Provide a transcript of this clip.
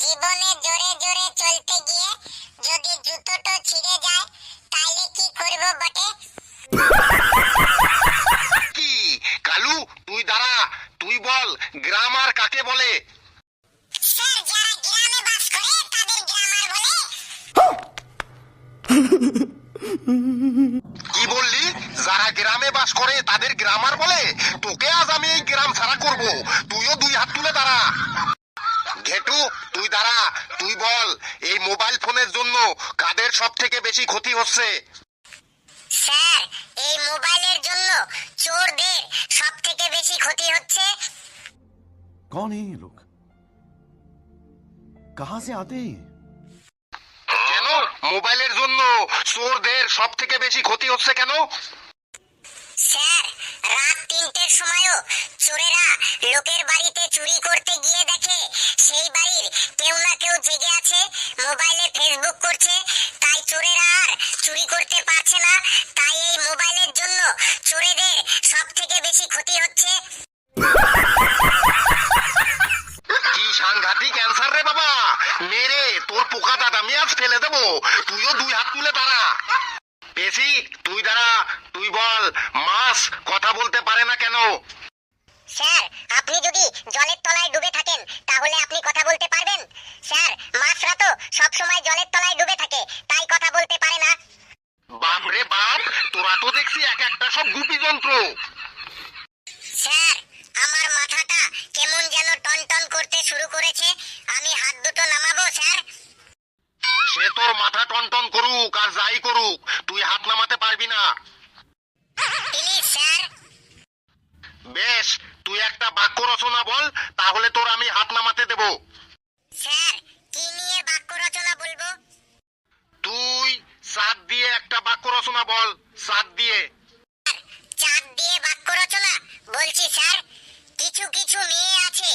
জীবনে জোরে জোরে চলতে গিয়ে যদি জুতোটো ছিঁড়ে যায় তাইলে কি করব বটে? কি? কালু তুই দাঁড়া তুই বল গ্রামার কাকে বলে? স্যার যারা গ্রামে বাস করে তাদের গ্রামার বলে। কি বললি? যারা গ্রামে বাস করে তাদের গ্রামার বলে? তোকে আজ আমি এই গ্রাম ছাড়া করব। তুইও দুই হাত তুলে দাঁড়া ঘেটু তুই দাঁড়া তুই বল এই মোবাইল ফোনের জন্য কাদের সব থেকে বেশি ক্ষতি হচ্ছে স্যার এই মোবাইলের জন্য চোরদের সব থেকে বেশি ক্ষতি হচ্ছে कौन है ये लोग कहां से आते हैं ये? কেন মোবাইলের জন্য চোরদের সব থেকে বেশি ক্ষতি হচ্ছে কেন স্যার রাত তিনটের সময়ও চোরেরা লোকের বাড়িতে চুরি করতে মোবাইলে ফেসবুক করছে তাই চোরেরা আর চুরি করতে পারছে না তাই এই মোবাইলের জন্য চোরেদের সব থেকে বেশি ক্ষতি হচ্ছে। কি সাংঘাতিক অ্যান্সার রে বাবা! মেরে তোর পোকা দাদা আমি আজ ফেলে দেবো। তুইও দুই হাত তুলে দাঁড়া। পেশি তুই দাঁড়া তুই বল মাছ কথা বলতে পারে না কেন? স্যার আপনি যদি জলের তলায় ডুবে থাকেন তাহলে আপনি কথা বলতে পারবেন স্যার মাছরা তো সব সময় জলের তলায় ডুবে থাকে তাই কথা বলতে পারে না বাপ রে বাপ তোরা তো দেখছি এক একটা সব যন্ত্র স্যার আমার মাথাটা কেমন যেন টনটন করতে শুরু করেছে। আমি হাত দুটো নামাবো স্যার? সে তোর মাথা টনটন করুক আর যাই করুক তুই হাত নামাতে পারবি না। Please sir. বেশ তুই একটা বাক্য রচনা বল তাহলে তোর আমি হাত নামাতে দেব। স্যার কি নিয়ে বাক্য রচনা বলব? তুই সাত দিয়ে একটা বাক্য রচনা বল সাত দিয়ে। স্যার কিছু কিছু মেয়ে আছে।